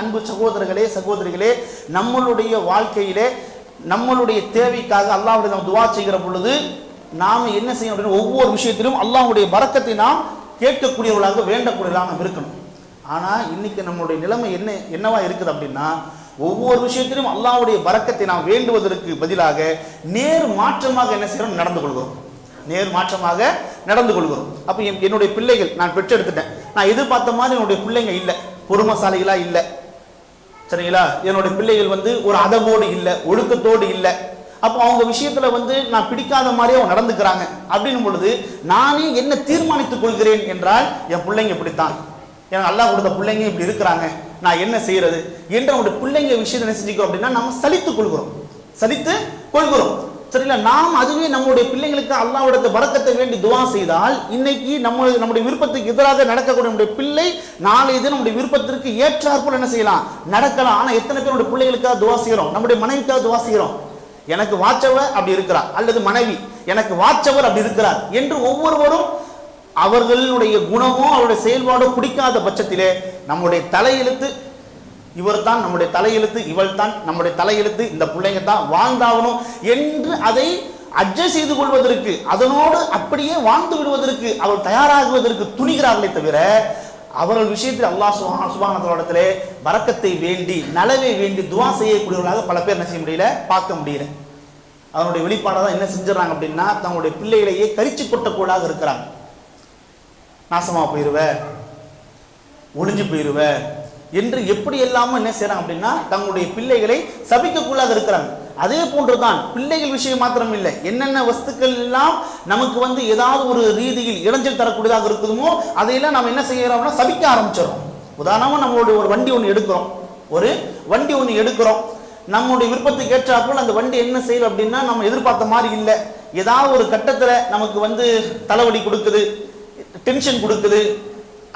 அன்பு சகோதரர்களே சகோதரிகளே நம்மளுடைய வாழ்க்கையிலே நம்மளுடைய தேவைக்காக அல்லாவுடைய நாம் துவா செய்கிற பொழுது நாம் என்ன செய்யணும் அப்படின்னா ஒவ்வொரு விஷயத்திலும் அல்லாவுடைய பரக்கத்தை நாம் கேட்கக்கூடியவர்களாக வேண்டக்கூடியவர்களாக நாம் இருக்கணும். ஆனால் இன்னைக்கு நம்மளுடைய நிலைமை என்ன என்னவா இருக்குது அப்படின்னா ஒவ்வொரு விஷயத்திலும் அல்லாவுடைய பறக்கத்தை நாம் வேண்டுவதற்கு பதிலாக நேர் மாற்றமாக என்ன செய்யணும் நடந்து கொள்கிறோம். நேர் மாற்றமாக நடந்து கொள்கிறோம். அப்போ என் என்னுடைய பிள்ளைகள் நான் பெற்றெடுத்துட்டேன். நான் எதிர்பார்த்த மாதிரி என்னுடைய பிள்ளைங்க இல்லை. பொறுமசாலிகளா இல்லை. சரிங்களா? என்னுடைய பிள்ளைகள் வந்து ஒரு அதவோடு இல்லை ஒழுக்கத்தோடு இல்லை. அப்போ அவங்க விஷயத்துல வந்து நான் பிடிக்காத மாதிரியே அவங்க நடந்துக்கிறாங்க. அப்படின்னும் பொழுது நானே என்ன தீர்மானித்துக் கொள்கிறேன் என்றால் என் பிள்ளைங்க இப்படித்தான். எனக்கு அல்லாஹ் கொடுத்த பிள்ளைங்க இப்படி இருக்கிறாங்க. நான் என்ன செய்யறது? என்ற அவங்களுடைய பிள்ளைங்க விஷயத்தை என்ன செஞ்சுக்கிறோம் அப்படின்னா நம்ம சலித்துக் கொள்கிறோம். சலித்து கொள்கிறோம். சரிங்களா நாம் அதுவே நம்முடைய பிள்ளைங்களுக்கு அல்லாவோட வரக்கத்தை வேண்டி துவா செய்தால் இன்னைக்கு நம்ம நம்முடைய விருப்பத்துக்கு எதிராக நடக்கக்கூடிய நம்முடைய பிள்ளை நாளைய தினம் நம்முடைய விருப்பத்திற்கு ஏற்றாற்போல் என்ன செய்யலாம்? நடக்கலாம். ஆனால் எத்தனை பேர் நம்முடைய பிள்ளைகளுக்காக துவா செய்கிறோம் நம்முடைய மனைவிக்காக துவா செய்கிறோம் எனக்கு வாச்சவர் அப்படி இருக்கிறார் அல்லது மனைவி எனக்கு வாச்சவர் அப்படி இருக்கிறார் என்று ஒவ்வொருவரும் அவர்களுடைய குணமோ அவருடைய செயல்பாடோ பிடிக்காத பட்சத்திலே நம்முடைய தலையெழுத்து இவர் தான் நம்முடைய தலையெழுத்து இவள் தான் நம்முடைய தலையெழுத்து இந்த பிள்ளைங்க தான் வாழ்ந்தாகணும் என்று அதை அட்ஜஸ்ட் செய்து கொள்வதற்கு அதனோடு அப்படியே வாழ்ந்து விடுவதற்கு அவள் தயாராகுவதற்கு துணிகிறார்களே தவிர அவர்கள் விஷயத்தில் அல்லாஹ் சுபஹான சுபானத்திலே வரக்கத்தை வேண்டி நலவை வேண்டி துவா செய்யக்கூடியவர்களாக பல பேர் என்ன செய்ய முடியல? பார்க்க முடியல. அதனுடைய வெளிப்பாடாக தான் என்ன செஞ்சிடறாங்க அப்படின்னா தங்களுடைய பிள்ளைகளையே கரிச்சு கொட்டக்கூடாக இருக்கிறாங்க. நாசமாக போயிருவ ஒளிஞ்சு போயிருவ என்று எப்படி எல்லாமும் என்ன செய்யறாங்க அப்படின்னா தங்களுடைய பிள்ளைகளை சபிக்கக்குள்ளாக இருக்கிறாங்க. அதே போன்றுதான் பிள்ளைகள் விஷயம் மாத்திரம் இல்லை. என்னென்ன வஸ்துக்கள் எல்லாம் நமக்கு வந்து ஏதாவது ஒரு ரீதியில் இடைஞ்சல் தரக்கூடியதாக இருக்குதுமோ அதையெல்லாம் நம்ம என்ன செய்யறோம்னா சபிக்க ஆரம்பிச்சிடும் உதாரணமாக நம்மளுடைய ஒரு வண்டி ஒன்று எடுக்கிறோம். ஒரு வண்டி ஒன்று எடுக்கிறோம். நம்முடைய விருப்பத்துக்கு ஏற்றாப்புல அந்த வண்டி என்ன செய்யல அப்படின்னா நம்ம எதிர்பார்த்த மாதிரி இல்லை. ஏதாவது ஒரு கட்டத்தில் நமக்கு வந்து தலைவலி கொடுக்குது டென்ஷன் கொடுக்குது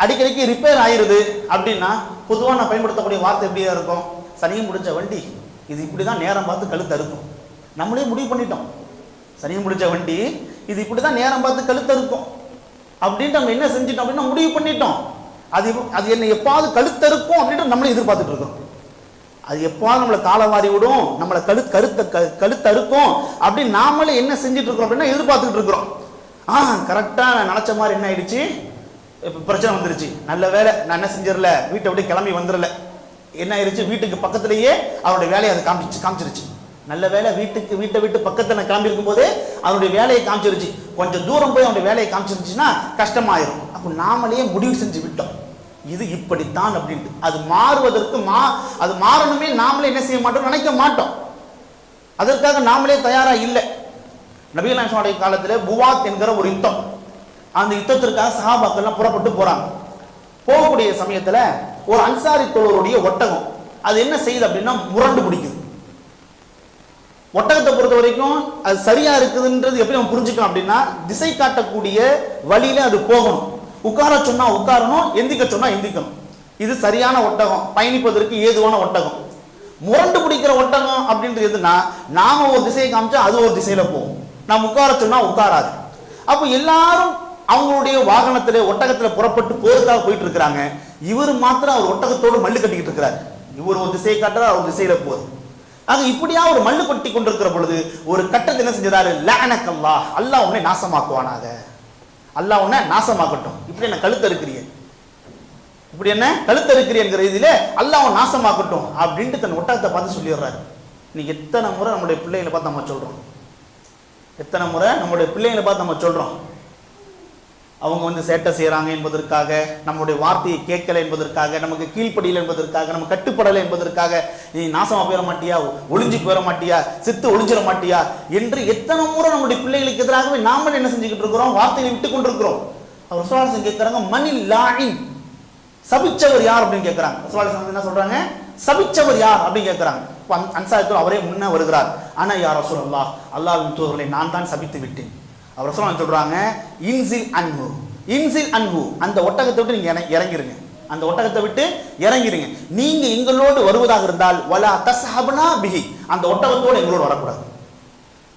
அடிக்கடிக்கு ரிப்பேர் ஆயிருது அப்படின்னா பொதுவாக நான் பயன்படுத்தக்கூடிய வார்த்தை எப்படியா இருக்கும்? சனியும் முடிஞ்ச வண்டி. இது இப்படி தான் நேரம் பார்த்து கழுத்து அறுக்கும். நம்மளே முடிவு பண்ணிட்டோம். சனியும் முடிஞ்ச வண்டி இது இப்படி தான் நேரம் பார்த்து கழுத்து அறுக்கும். அப்படின்ட்டு நம்ம என்ன செஞ்சிட்டோம் அப்படின்னா முடிவு பண்ணிட்டோம். அது அது என்ன எப்பாவது கழுத்தறுக்கும் அப்படின்ட்டு நம்மளே எதிர்பார்த்துட்டு இருக்கோம். அது எப்பாவது நம்மளை காலை வாரி விடும். நம்மளை கழு கருத்த க- கழுத்தறுக்கும் அப்படின்னு நாமளே என்ன செஞ்சுட்டு இருக்கிறோம் அப்படின்னா எதிர்பார்த்துக்கிட்டு இருக்கிறோம். ஆ கரெக்டாக நினச்ச மாதிரி என்ன ஆயிடுச்சு? இப்போ பிரச்சனை வந்துருச்சு. நல்ல வேலை நான் என்ன செஞ்சிடல? வீட்டை விட்டு கிளம்பி வந்துடல. என்ன ஆயிடுச்சு வீட்டுக்கு பக்கத்துலேயே அவருடைய வேலையை அதை காமிச்சு காமிச்சிருச்சு. நல்ல வேலை வீட்டுக்கு வீட்டை விட்டு பக்கத்தில் நான் கிளம்பி இருக்கும்போதே அவனுடைய வேலையை காமிச்சிருச்சு. கொஞ்சம் தூரம் போய் அவனுடைய வேலையை காமிச்சிருச்சுன்னா கஷ்டமாயிரும். அப்போ நாமளே முடிவு செஞ்சு விட்டோம். இது இப்படித்தான் அப்படின்ட்டு. அது மாறுவதற்கு மா அது மாறணுமே நாமளே என்ன செய்ய மாட்டோம் நினைக்க மாட்டோம். அதற்காக நாமளே தயாராக இல்லை. நபிகள் காலத்தில் புவாத் என்கிற ஒரு யுத்தம். அந்த யுத்தத்திற்காக சஹாபாக்கள்லாம் புறப்பட்டு போறாங்க. போகக்கூடிய சமயத்துல ஒரு அன்சாரி தோழருடைய ஒட்டகம் அது என்ன செய்யுது அப்படின்னா முரண்டு பிடிக்குது. ஒட்டகத்தை பொறுத்த வரைக்கும் அது சரியா இருக்குதுன்றது எப்படி நம்ம புரிஞ்சுக்கணும் அப்படின்னா திசை காட்டக்கூடிய வழியில அது போகணும். உட்கார சொன்னா உட்காரணும் எந்திக்க சொன்னா எந்திக்கணும். இது சரியான ஒட்டகம் பயணிப்பதற்கு ஏதுவான ஒட்டகம். முரண்டு பிடிக்கிற ஒட்டகம் அப்படின்றது எதுனா நாம ஒரு திசையை காமிச்சா அது ஒரு திசையில போகும். நாம் உட்கார சொன்னா உட்காராது. அப்போ எல்லாரும் அவங்களுடைய வாகனத்தில் ஒட்டகத்தில் புறப்பட்டு போருக்காக போயிட்டு இருக்கிறாங்க இவர் மாத்திரம் அவர் ஒட்டகத்தோடு மல்லு கட்டிக்கிட்டு இருக்கிறாரு. இவர் ஒரு திசையை காட்டுறாரு அவர் திசையில போகுது. ஆக இப்படியா ஒரு மல்லு கொட்டி கொண்டிருக்கிற பொழுது ஒரு கட்டத்தை என்ன செஞ்சாரு லானக்கல்லா அல்லாஹ் உன்னை நாசமாக்குவானாக. அல்லாஹ் உன்னை நாசமாக்கட்டும். இப்படி என்ன கழுத்து இருக்கிறீங்க இப்படி என்ன கழுத்து இருக்கிறீங்கிற இதுல அல்லாஹ் நாசமாக்கட்டும் அப்படின்ட்டு தன் ஒட்டகத்தை பார்த்து சொல்லிடுறாரு. இன்னைக்கு எத்தனை முறை நம்முடைய பிள்ளைகளை பார்த்து நம்ம சொல்றோம். எத்தனை முறை நம்முடைய பிள்ளைகளை பார்த்து நம்ம சொல்றோம். அவங்க வந்து சேட்டை செய்கிறாங்க என்பதற்காக நம்முடைய வார்த்தையை கேட்கலை என்பதற்காக நமக்கு கீழ்ப்படியில் என்பதற்காக நம்ம கட்டுப்படலை என்பதற்காக நீ நாசமாக போயிட மாட்டியா? ஒளிஞ்சு போயிட மாட்டியா? சித்து ஒளிஞ்சிட மாட்டியா? என்று எத்தனை முறை நம்முடைய பிள்ளைகளுக்கு எதிராகவே நாமளே என்ன செஞ்சுக்கிட்டு இருக்கிறோம்? வார்த்தையை விட்டு கொண்டிருக்கிறோம். அவர் சுவாரசன் கேட்குறாங்க மணி லாயின். சபிச்சவர் யார் அப்படின்னு கேட்கிறாங்க. சுவாரசன் என்ன சொல்றாங்க? சபிச்சவர் யார் அப்படின்னு கேட்குறாங்க. அன்சாரத்தில் அவரே முன்னே வருகிறார். ஆனால் யார் சொல்லா அல்லாஹ் தூதர்களை நான் தான் சபித்து விட்டேன். அவர் சொல்கிறாங்க சொல்றாங்க இன்சில் அன்பு இன்சில் அன்பு அந்த ஒட்டகத்தை விட்டு நீங்க இறங்கிருங்க. அந்த ஒட்டகத்தை விட்டு இறங்கிருங்க. நீங்க எங்களோடு வருவதாக இருந்தால் வலா தசஹபனா பிஹி. அந்த ஒட்டகத்தோடு எங்களோடு வரக்கூடாது.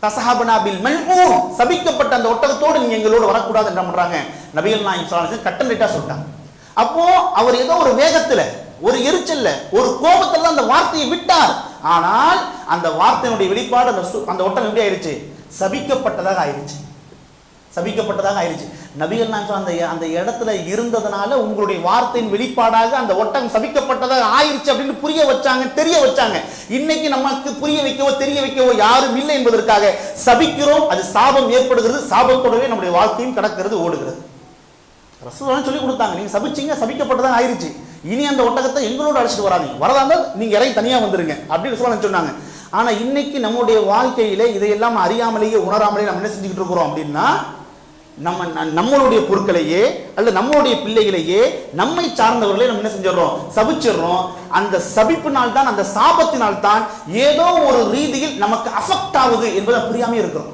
தசஹபனா பில் மல்ஊன். சபிக்கப்பட்ட அந்த ஒட்டகத்தோடு நீங்க எங்களோடு வரக்கூடாது என்ன பண்றாங்க? நபிகள் நாயகம் ஸல்லல்லாஹு கட்டன் வஸல்லம் கட்டளைட்டா சொல்லிட்டாங்க. அப்போ அவர் ஏதோ ஒரு வேகத்துல ஒரு எரிச்சல்ல ஒரு கோபத்துல அந்த வார்த்தையை விட்டார். ஆனால் அந்த வார்த்தையினுடைய வெளிப்பாடு அந்த சு- அந்த ஒட்டகம் எப்படி ஆயிருச்சு? சபிக்கப்பட்டதாக ஆயிருச்சு. சபிக்கப்பட்டதாக ஆயிருச்சு. நபிகள் நாயகம் அந்த அந்த இடத்துல இருந்ததுனால உங்களுடைய வார்த்தையின் வெளிப்பாடாக அந்த ஒட்டகம் சபிக்கப்பட்டதாக ஆயிருச்சு அப்படின்னு புரிய வச்சாங்க தெரிய வச்சாங்க. இன்னைக்கு நமக்கு புரிய வைக்கவோ தெரிய வைக்கவோ யாரும் இல்லை என்பதற்காக சபிக்கிறோம். அது சாபம் ஏற்படுகிறது. சாபத்தோடவே நம்முடைய வாழ்க்கையும் கடக்கிறது ஓடுகிறது. ரசூலுல்லாஹ் சொல்லி கொடுத்தாங்க. நீங்க சபிச்சீங்க சபிக்கப்பட்டதாக ஆயிருச்சு. இனி அந்த ஒட்டகத்தை எங்களோட அழைச்சிட்டு வராதீங்க. வரதா இருந்தால் நீங்க இறங்கி தனியா வந்துருங்க அப்படின்னு ரசூலுல்லாஹ் சொன்னாங்க. ஆனா இன்னைக்கு நம்முடைய வாழ்க்கையிலே இதையெல்லாம் அறியாமலேயே உணராமலேயே நம்ம என்ன செஞ்சுக்கிட்டு இருக்கிறோம் அப்படின்னா நம்ம நம்மளுடைய பொருட்களையே அல்லது நம்மளுடைய பிள்ளைகளையே நம்மை சார்ந்தவர்களே நம்ம என்ன செஞ்சிடறோம்? சபிச்சிடுறோம். அந்த சபிப்பினால் தான் அந்த சாபத்தினால் தான் ஏதோ ஒரு ரீதியில் நமக்கு அஃபெக்ட் ஆகுது என்பதை புரியாம இருக்கிறோம்.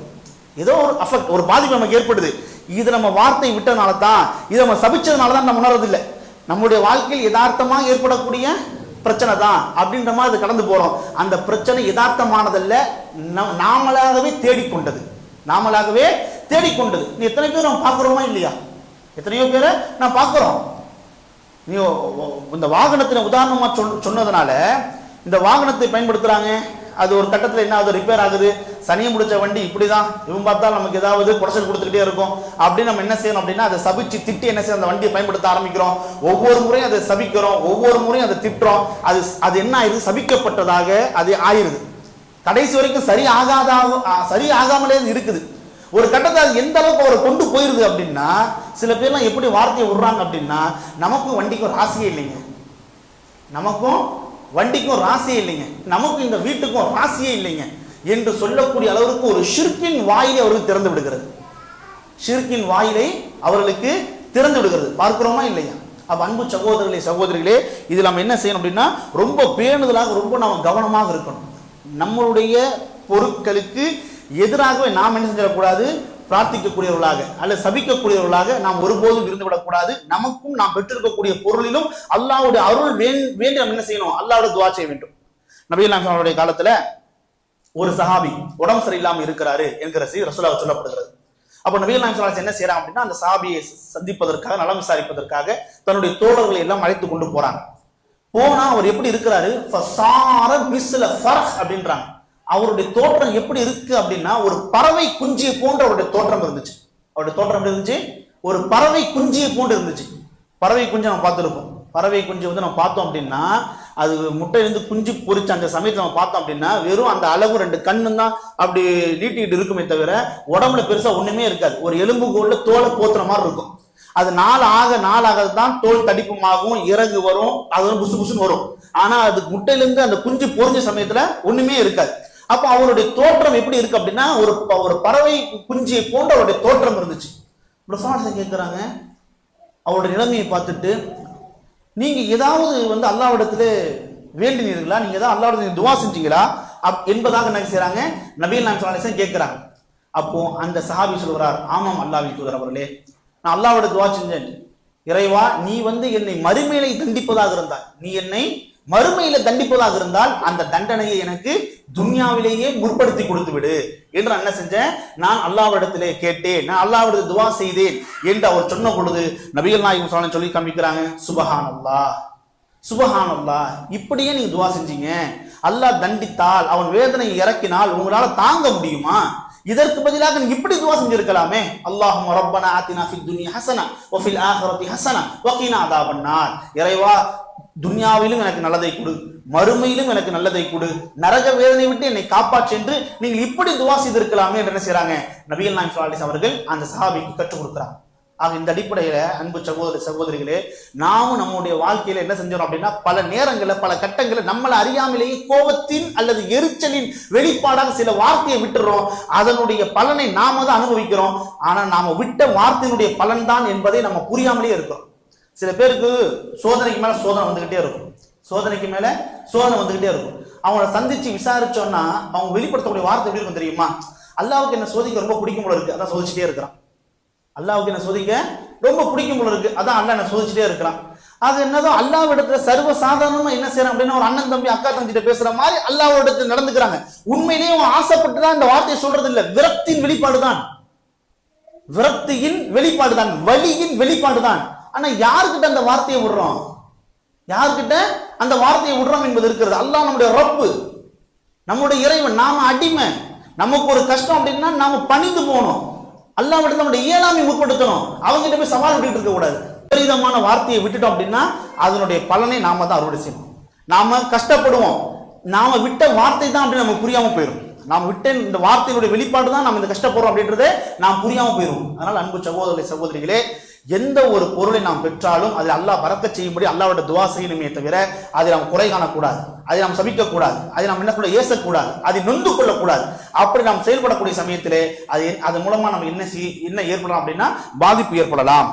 ஏதோ ஒரு அஃபெக்ட் ஒரு பாதிப்பு நமக்கு ஏற்படுது. இது நம்ம வார்த்தை விட்டதுனால தான் இதை நம்ம சபிச்சதுனால தான் நம்ம உணர்றதில்லை. நம்முடைய வாழ்க்கையில் யதார்த்தமாக ஏற்படக்கூடிய பிரச்சனை தான் அப்படின்ற மாதிரி அது கடந்து போகிறோம் அந்த பிரச்சனை யதார்த்தமானதல்ல நம்- நாமளாகவே தேடிக்கொண்டது. நாமளாகவே தேடிக்கொண்டது. நீ எத்தனை பேர் நம்ம பார்க்குறோமா இல்லையா? எத்தனையோ பேரை நான் பார்க்குறோம். நீ இந்த வாகனத்தின உதாரணமாக சொல் சொன்னதுனால இந்த வாகனத்தை பயன்படுத்துகிறாங்க அது ஒரு கட்டத்தில் என்ன ஆகுது? ரிப்பேர் ஆகுது. சனியை முடிச்ச வண்டி இப்படி தான் இவன் பார்த்தா நமக்கு ஏதாவது குடைச்சல் கொடுத்துக்கிட்டே இருக்கும். அப்படின்னு நம்ம என்ன செய்யணும் அப்படின்னா அதை சபிச்சு திட்டி என்ன செய்யணும்? அந்த வண்டியை பயன்படுத்த ஆரம்பிக்கிறோம். ஒவ்வொரு முறையும் அதை சபிக்கிறோம். ஒவ்வொரு முறையும் அதை திட்டுறோம். அது அது என்ன ஆயிருது? சபிக்கப்பட்டதாக அது ஆயிருது. கடைசி வரைக்கும் சரி ஆகாத சரி ஆகாமலே இருக்குது. ஒரு கட்டத்தை அது எந்த அளவுக்கு அவரை கொண்டு போயிருது அப்படின்னா சில பேர்லாம் எப்படி வார்த்தையை விடுறாங்க அப்படின்னா நமக்கும் வண்டிக்கும் ராசியே இல்லைங்க. நமக்கும் வண்டிக்கும் ராசியே இல்லைங்க. நமக்கும் இந்த வீட்டுக்கும் ராசியே இல்லைங்க. என்று சொல்லக்கூடிய அளவுக்கு ஒரு ஷிர்கின் வாயிலை அவருக்கு திறந்து விடுகிறது. ஷிர்கின் வாயிலை அவர்களுக்கு திறந்து விடுகிறது. பார்க்கிறோமா இல்லையா? அப்போ அன்பு சகோதரர்களே சகோதரிகளே இது நம்ம என்ன செய்யணும் அப்படின்னா ரொம்ப பேணுதலாக ரொம்ப நம்ம கவனமாக இருக்கணும். நம்மளுடைய பொருட்களுக்கு எதிராகவே நாம் என்ன செஞ்சிடக்கூடாது? பிரார்த்திக்கக்கூடியவர்களாக அல்லது சபிக்கக்கூடியவர்களாக நாம் ஒருபோதும் இருந்து விடக்கூடாது நமக்கும் நாம் பெற்றிருக்கக்கூடிய பொருளிலும் அல்லாவுடைய அருள் வேண்டி நம்ம என்ன செய்யணும்? அல்லாவோட துவா செய்ய வேண்டும். நபிகள் அவருடைய காலத்துல ஒரு சஹாபி உடம்பு சரியில்லாமல் இருக்கிறாரு என்கிற செய்தி ரசூலாக சொல்லப்படுகிறது. அப்போ நபிகள் நாயகம் என்ன செய்யறாங்க அப்படின்னா அந்த சஹாபியை சந்திப்பதற்காக நலம் விசாரிப்பதற்காக தன்னுடைய தோழர்களை எல்லாம் அழைத்து கொண்டு போறாங்க. போனா அவர் எப்படி இருக்கிறாரு? அப்படின்றாங்க. அவருடைய தோற்றம் எப்படி இருக்கு அப்படின்னா ஒரு பறவை குஞ்சியை போன்ற அவருடைய தோற்றம் இருந்துச்சு. அவருடைய தோற்றம் எப்படி இருந்துச்சு? ஒரு பறவை குஞ்சியை போன்று இருந்துச்சு. பறவை குஞ்சு நம்ம பார்த்துருப்போம். பறவை குஞ்சு வந்து நம்ம பார்த்தோம் அப்படின்னா அது முட்டையிலிருந்து குஞ்சு பொரிச்ச அந்த சமயத்தில் நம்ம பார்த்தோம் அப்படின்னா வெறும் அந்த அளவு ரெண்டு கண்ணு தான் அப்படி நீட்டிக்கிட்டு இருக்குமே தவிர உடம்புல பெருசாக ஒன்றுமே இருக்காது. ஒரு எலும்பு கோல்ல தோலை போத்துற மாதிரி இருக்கும். அது நாள் ஆக நாளாக தான் தோல் தடிப்புமாகும் இறகு வரும் அது வந்து புசு புசுன்னு வரும். ஆனால் அது முட்டையிலேருந்து அந்த குஞ்சு பொறிஞ்ச சமயத்தில் ஒன்றுமே இருக்காது. அப்ப அவருடைய தோற்றம் எப்படி இருக்கு அப்படின்னா ஒரு ப- ஒரு பறவை குஞ்சியை போன்ற அவருடைய தோற்றம் இருந்துச்சு. பிரசாசன் கேட்குறாங்க அவருடைய நிலைமையை பார்த்துட்டு நீங்க ஏதாவது வந்து அல்லாவிடத்துல வேண்டினீர்களா? நீங்க ஏதாவது அல்லாவிடத்துல துவா செஞ்சீங்களா? அப் என்பதாக என்ன செய்யறாங்க நபீல் நான் சாலேசன் கேட்கிறாங்க அப்போ அந்த சஹாபி சொல்கிறார் ஆமாம் அல்லாஹ்வின் தூதர் அவர்களே நான் அல்லாவோட துவா செஞ்சேன். இறைவா நீ வந்து என்னை மறுமையிலை தண்டிப்பதாக இருந்தால் நீ என்னை மறுமையில தண்டிப்பதாக இருந்தால் அந்த தண்டனையை எனக்கு துன்யாவிலேயே முற்படுத்தி கொடுத்து விடு. என்று என்ன செஞ்சேன்? நான் அல்லாவிடத்திலே கேட்டேன். நான் அல்லாவிடத்தில் துவா செய்தேன் என்று அவர் சொன்ன பொழுது நபிகள் நாயகம் ஸல்லல்லாஹு சொல்லி காமிக்கிறாங்க சுபஹான் அல்லாஹ் சுபஹான் அல்லாஹ் இப்படியே நீங்க துவா செஞ்சீங்க. அல்லாஹ் தண்டித்தால் அவன் வேதனை இறக்கினால் உங்களால தாங்க முடியுமா? இதற்கு பதிலாக நீங்க இப்படி துவா செஞ்சிருக்கலாமே. அல்லாஹும் ரப்பனா ஆத்தினா ஃபித் துன்யா ஹசனா வ ஃபில் ஆஹிரத்தி ஹசனா வ கீனா அதாபன்னார் இறைவா துன்யாவிலும் எனக்கு நல்லதை கொடு மறுமையிலும் எனக்கு நல்லதை கொடு. நரக வேதனை விட்டு என்னை காப்பாற்று என்று நீங்கள் இப்படி துவா செய்திருக்கலாமே என்று என்ன செய்யறாங்க நபிகள் நாயம் சுவாலிஸ் அவர்கள் அந்த சஹாபிக்கு கற்றுக் கொடுக்குறாங்க. ஆக இந்த அடிப்படையில அன்பு சகோதர சகோதரிகளே நாமும் நம்முடைய வாழ்க்கையில என்ன செஞ்சோம் அப்படின்னா பல நேரங்களில் பல கட்டங்களில் நம்மளை அறியாமலேயே கோபத்தின் அல்லது எரிச்சலின் வெளிப்பாடாக சில வார்த்தையை விட்டுறோம். அதனுடைய பலனை நாம தான் அனுபவிக்கிறோம். ஆனா நாம விட்ட வார்த்தையினுடைய பலன் தான் என்பதை நம்ம புரியாமலே இருக்கிறோம். சில பேருக்கு சோதனைக்கு மேல சோதனை வந்துக்கிட்டே இருக்கும். சோதனைக்கு மேல சோதனை வந்துக்கிட்டே இருக்கும். அவங்கள சந்திச்சு விசாரிச்சோன்னா அவங்க வெளிப்படுத்தக்கூடிய வார்த்தை எப்படி இருக்கும் தெரியுமா? அல்லாவுக்கு என்ன சோதிக்க ரொம்ப பிடிக்கும் போல இருக்கு. அதான் சோதிச்சுட்டே இருக்கிறான். அல்லாவுக்கு என்ன சோதிக்க ரொம்ப பிடிக்கும் போல இருக்கு. அதான் அல்லாஹ் என்ன சோதிச்சுட்டே இருக்கிறான். அது என்னதோ அல்லாவிடத்துல சர்வ சாதாரணமா என்ன செய்யறான் அப்படின்னா ஒரு அண்ணன் தம்பி அக்கா தம்பிட்ட பேசுற மாதிரி அல்லாவிடத்துல நடந்துக்கிறாங்க. உண்மையிலேயே அவன் ஆசைப்பட்டு தான் இந்த வார்த்தையை சொல்றது இல்ல. விரக்தியின் வெளிப்பாடு தான் விரக்தியின் வெளிப்பாடு தான் வலியின் வெளிப்பாடு தான் ஆனால் யாருக்கிட்ட அந்த வார்த்தையை விடுறோம்? யார்கிட்ட அந்த வார்த்தையை விடுறோம் என்பது இருக்கிறது. அல்லாஹ் நம்முடைய ரப்பு நம்முடைய இறைவன் நாம அடிமை. நமக்கு ஒரு கஷ்டம் அப்படின்னா நாம பணிந்து போகணும். அல்லாஹ் விட்டு நம்முடைய இயலாமை முற்படுத்தணும். அவங்ககிட்ட போய் சவால் விட்டுட்டு இருக்க கூடாது. விபரீதமான வார்த்தையை விட்டுட்டோம் அப்படின்னா அதனுடைய பலனை நாம தான் அறுவடை செய்யணும். நாம கஷ்டப்படுவோம். நாம விட்ட வார்த்தை தான் அப்படி நமக்கு புரியாம போயிடும் நாம் விட்ட இந்த வார்த்தையினுடைய வெளிப்பாடு தான் நம்ம இந்த கஷ்டப்படுறோம் அப்படின்றதே நாம் புரியாம போயிடும் அதனால அன்பு சகோதரி சகோதரிகளே எந்த ஒரு பொருளை நாம் பெற்றாலும் அதில் அல்லாஹ் பறக்க செய்யும்படி அல்லாவோட துவா செய்யணுமே தவிர அதை நாம் குறை காணக்கூடாது. அதை நாம் சபிக்கக்கூடாது. அதை நாம் என்ன கூட ஏசக்கூடாது. அதை நொந்து கொள்ளக்கூடாது. அப்படி நாம் செயல்படக்கூடிய சமயத்திலே அது அதன் மூலமாக நம்ம என்ன செய் என்ன ஏற்படலாம் அப்படின்னா பாதிப்பு ஏற்படலாம்.